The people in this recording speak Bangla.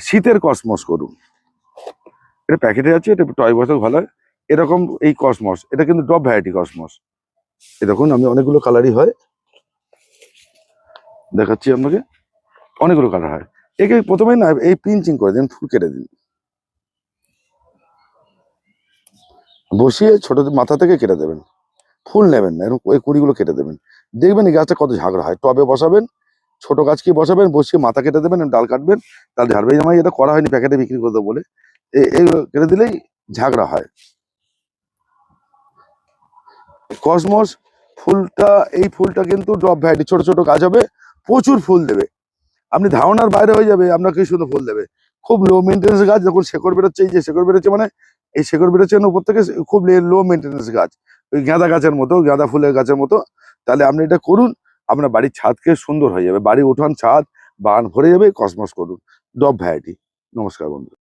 শীতের কসমস করুন। এটা প্যাকেটে আছে, এটা টয় বছর ভালো হয়। এরকম এই কসমস, এটা কিন্তু ডব ভ্যারাইটি কসমস। এ দেখুন, আমি অনেকগুলো কালারই হয়। দেখাচ্ছি আপনাকে। অনেকগুলো কালার হয়। একে প্রথমে না, এই পিঞ্চিং করে দিন, ফুল কেটে দিন। বসিয়ে ছোট মাথা থেকে কেটে দেবেন। ফুল নেবেন না, এরকম ওই কুড়িগুলো কেটে দেবেন। দেখবেন এই গাছটা কত ঝাঁকড়া হয়। টবে বসাবেন ছোট গাছকে বসাবেন? বসিয়ে মাথা কেটে দেবেন, ডাল কাটবেন তাহলে ঝাড়বে। আমার এটা করা হয়নি, প্যাকেটে বিক্রি করতে বলে। এই এইগুলো কেটে দিলেই ঝাগড়া হয়। কসমস ফুলটা, এই ফুলটা কিন্তু ড্রপ ভ্যারাইটি, ছোট ছোট গাছ হবে, প্রচুর ফুল দেবে। আপনি ধারণার বাইরে হয়ে যাবে আপনাকে শুধু ফুল দেবে। খুব লো মেনটেন্স গাছ যখন শেকড় বেরোচ্ছে, এই যে শেকড় বেরোচ্ছে মানে এই শেকড় বেরোচ্ছে উপর থেকে, খুব লো মেনটেন্স গাছ। ওই গাঁদা গাছের মতো, গাঁদা ফুলের গাছের মতো। তাহলে আপনি এটা করুন আপনার বাড়ির ছাদকে সুন্দর হয়ে যাবে। বাড়ির উঠান ছাদ, বাগান ভরে যাবে কসমস করুন। ডব ভ্যারাইটি নমস্কার বন্ধু।